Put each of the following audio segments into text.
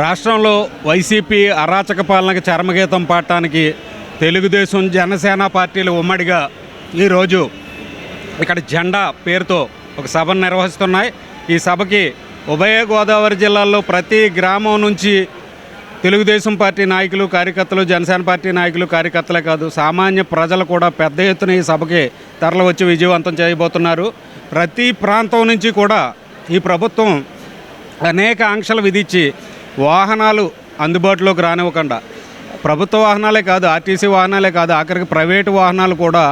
రాష్ట్రంలో వైసీపీ అరాచక పాలనకి చరమగీతం పాడటానికి తెలుగుదేశం జనసేన పార్టీలు ఉమ్మడిగా ఈరోజు ఇక్కడ జెండా పేరుతో ఒక సభను నిర్వహిస్తున్నాయి. ఈ సభకి ఉభయ గోదావరి జిల్లాల్లో ప్రతి గ్రామం నుంచి తెలుగుదేశం పార్టీ నాయకులు కార్యకర్తలు జనసేన పార్టీ నాయకులు కార్యకర్తలే కాదు సామాన్య ప్రజలు కూడా పెద్ద ఎత్తున ఈ సభకి తరలి వచ్చి విజయవంతం చేయబోతున్నారు. ప్రతి ప్రాంతం నుంచి కూడా ఈ ప్రభుత్వం అనేక ఆంక్షలు విధించి వాహనాలు అందుబాటులోకి రానివ్వకుండా. ప్రభుత్వ వాహనాలే కాదు ఆర్టీసీ వాహనాలే కాదు ఆఖరికి ప్రైవేటు వాహనాలు కూడా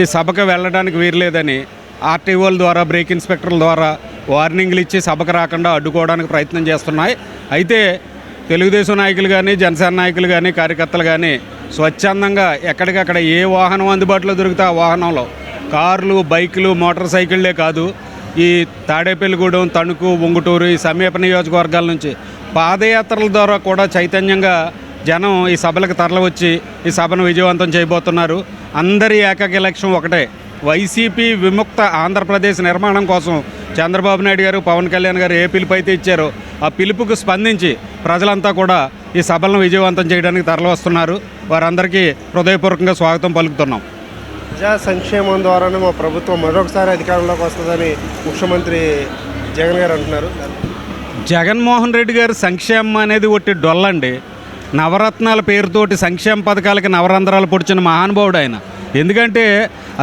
ఈ సభకు వెళ్ళడానికి వీరలేదని ఆర్టీఓల ద్వారా బ్రేక్ ఇన్స్పెక్టర్ల ద్వారా వార్నింగ్లు ఇచ్చి సభకు రాకుండా అడ్డుకోవడానికి ప్రయత్నం చేస్తున్నాయి. అయితే తెలుగుదేశం నాయకులు కానీ జనసేన నాయకులు కానీ కార్యకర్తలు కానీ స్వచ్ఛందంగా ఎక్కడికక్కడ ఏ వాహనం అందుబాటులో దొరికితే ఆ వాహనంలో కార్లు బైకులు మోటార్ సైకిళ్ళే కాదు ఈ తాడేపల్లిగూడెం తణుకు ఉంగుటూరు ఈ సమీప నియోజకవర్గాల నుంచి పాదయాత్రల ద్వారా కూడా చైతన్యంగా జనం ఈ సభలకు తరలివచ్చి ఈ సభను విజయవంతం చేయబోతున్నారు. అందరి ఏకైక లక్ష్యం ఒకటే వైసీపీ విముక్త ఆంధ్రప్రదేశ్ నిర్మాణం కోసం చంద్రబాబు నాయుడు గారు పవన్ కళ్యాణ్ గారు ఏ పిలుపు అయితే ఇచ్చారో ఆ పిలుపుకు స్పందించి ప్రజలంతా కూడా ఈ సభలను విజయవంతం చేయడానికి తరలివస్తున్నారు. వారందరికీ హృదయపూర్వకంగా స్వాగతం పలుకుతున్నాం. ప్రజా సంక్షేమం ద్వారానే మా ప్రభుత్వం మరొకసారి అధికారంలోకి వస్తుందని ముఖ్యమంత్రి జగన్ గారు అంటున్నారు. జగన్మోహన్ రెడ్డి గారు సంక్షేమం అనేది ఒట్టి డొల్లండి. నవరత్నాల పేరుతోటి సంక్షేమ పథకాలకి నవరంధ్రాలు పొడిచిన మహానుభావుడు ఆయన. ఎందుకంటే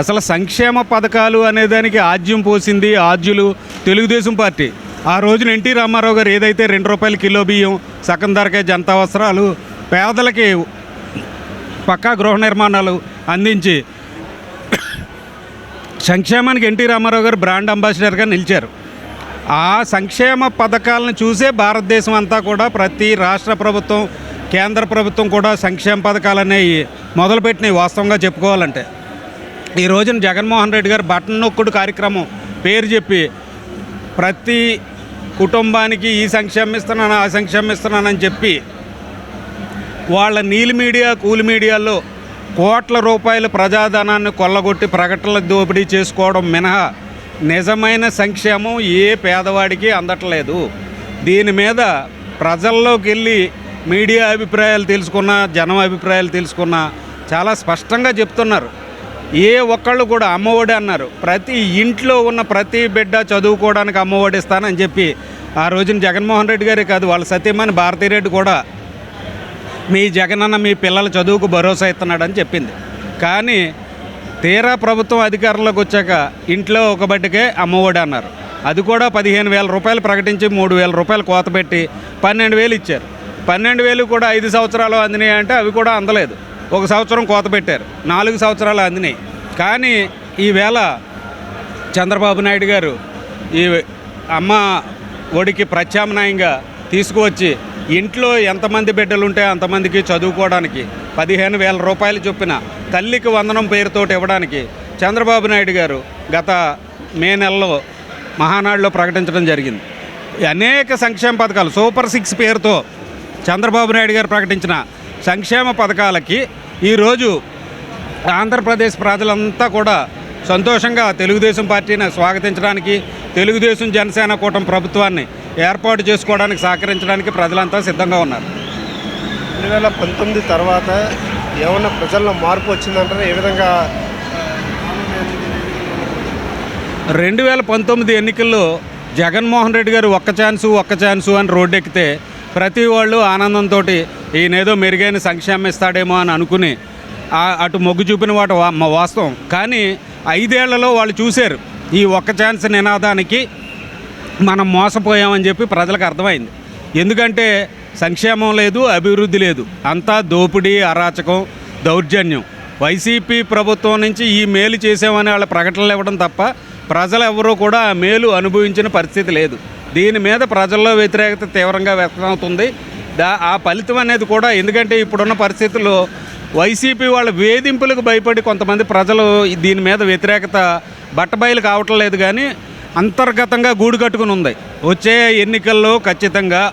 అసలు సంక్షేమ పథకాలు అనేదానికి ఆద్యం పోసింది ఆద్యులు తెలుగుదేశం పార్టీ. ఆ రోజున ఎన్టీ రామారావు గారు ఏదైతే రెండు రూపాయల కిలో బియ్యం సగం ధరకే జనతా వస్త్రాలు పేదలకి పక్కా గృహ నిర్మాణాలు అందించి సంక్షేమానికి ఎన్టీ రామారావు గారు బ్రాండ్ అంబాసిడర్గా నిలిచారు. ఆ సంక్షేమ పథకాలను చూసే భారతదేశం అంతా కూడా ప్రతి రాష్ట్ర ప్రభుత్వం కేంద్ర ప్రభుత్వం కూడా సంక్షేమ పథకాలు అనేవి మొదలుపెట్టినాయి వాస్తవంగా చెప్పుకోవాలంటే. ఈ రోజున జగన్మోహన్ రెడ్డి గారు బటన్ నొక్కుడు కార్యక్రమం పేరు చెప్పి ప్రతి కుటుంబానికి ఈ సంక్షేమం ఇస్తున్నాను ఆ సంక్షేమం ఇస్తున్నానని చెప్పి వాళ్ళ నీలి మీడియా కూలి మీడియాలో కోట్ల రూపాయల ప్రజాధనాన్ని కొల్లగొట్టి ప్రకటనల దోపిడీ చేసుకోవడం మినహా నిజమైన సంక్షేమం ఏ పేదవాడికి అందట్లేదు. దీని మీద ప్రజల్లోకి వెళ్ళి మీడియా అభిప్రాయాలు తెలుసుకున్న జనం అభిప్రాయాలు తెలుసుకున్నా చాలా స్పష్టంగా చెప్తున్నారు. ఏ ఒక్కళ్ళు కూడా అమ్మఒడి అన్నారు. ప్రతి ఇంట్లో ఉన్న ప్రతి బిడ్డ చదువుకోవడానికి అమ్మఒడి ఇస్తానని చెప్పి ఆ రోజున జగన్మోహన్ రెడ్డి గారే కాదు వాళ్ళ సత్యమని భారతీరెడ్డి కూడా మీ జగనన్న మీ పిల్లల చదువుకు భరోసా ఇస్తున్నాడని చెప్పింది. కానీ తీరా ప్రభుత్వం అధికారంలోకి వచ్చాక ఇంట్లో ఒక బట్టికే అమ్మఒడి అన్నారు. అది కూడా పదిహేను వేల రూపాయలు ప్రకటించి మూడు వేల రూపాయలు కోత పెట్టి పన్నెండు వేలు ఇచ్చారు. పన్నెండు వేలు కూడా ఐదు సంవత్సరాలు అందినాయి అంటే అవి కూడా అందలేదు. ఒక సంవత్సరం కోత పెట్టారు. నాలుగు సంవత్సరాలు అందినాయి. కానీ ఈవేళ చంద్రబాబు నాయుడు గారు ఈ అమ్మ ఒడికి ప్రత్యామ్నాయంగా తీసుకువచ్చి ఇంట్లో ఎంతమంది బిడ్డలు ఉంటే అంతమందికి చదువుకోవడానికి పదిహేను వేల రూపాయలు చొప్పున తల్లికి వందనం పేరుతోటి ఇవ్వడానికి చంద్రబాబు నాయుడు గారు గత మే నెలలో మహానాడులో ప్రకటించడం జరిగింది. అనేక సంక్షేమ పథకాలు సూపర్ సిక్స్ పేరుతో చంద్రబాబు నాయుడు గారు ప్రకటించిన సంక్షేమ పథకాలకి ఈరోజు ఆంధ్రప్రదేశ్ ప్రజలంతా కూడా సంతోషంగా తెలుగుదేశం పార్టీని స్వాగతించడానికి తెలుగుదేశం జనసేన కూటమి ప్రభుత్వాన్ని ఏర్పాటు చేసుకోవడానికి సహకరించడానికి ప్రజలంతా సిద్ధంగా ఉన్నారు. రెండు వేల పంతొమ్మిది తర్వాత ఏమన్నా ప్రజల్లో మార్పు వచ్చిందంటారా? ఏ విధంగా? రెండు వేల పంతొమ్మిది ఎన్నికల్లో జగన్మోహన్ రెడ్డి గారు ఒక్క ఛాన్సు ఒక్క ఛాన్సు అని రోడ్డెక్కితే ప్రతి వాళ్ళు ఆనందంతో ఈయనేదో మెరుగైన సంక్షేమం ఇస్తాడేమో అని అనుకుని అటు మొగ్గు చూపిన వాటి వాస్తవం. కానీ ఐదేళ్ళలో వాళ్ళు చూశారు ఈ ఒక్క ఛాన్స్ నినాదానికి మనం మోసపోయామని చెప్పి ప్రజలకు అర్థమైంది. ఎందుకంటే సంక్షేమం లేదు అభివృద్ధి లేదు. అంతా దోపిడీ అరాచకం దౌర్జన్యం. వైసీపీ ప్రభుత్వం నుంచి ఈ మేలు చేసామని వాళ్ళ ప్రకటనలు ఇవ్వడం తప్ప ప్రజలు ఎవరూ కూడా ఆ మేలు అనుభవించిన పరిస్థితి లేదు. దీని మీద ప్రజల్లో వ్యతిరేకత తీవ్రంగా వ్యక్తమవుతుంది. దా ఆ ఫలితం అనేది కూడా ఎందుకంటే ఇప్పుడున్న పరిస్థితుల్లో వైసీపీ వాళ్ళ వేధింపులకు భయపడి కొంతమంది ప్రజలు దీని మీద వ్యతిరేకత బట్టబయలు కావటం లేదు కానీ అంతర్గతంగా గూడు కట్టుకుని ఉంది. వచ్చే ఎన్నికల్లో ఖచ్చితంగా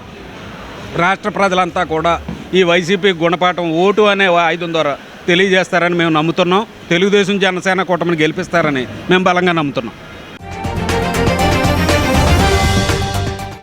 రాష్ట్ర ప్రజలంతా కూడా ఈ వైసీపీ గుణపాఠం ఓటు అనే ఆయుధం ద్వారా తెలియజేస్తారని మేము నమ్ముతున్నాం. తెలుగుదేశం జనసేన కూటమిని గెలిపిస్తారని మేము బలంగా నమ్ముతున్నాం.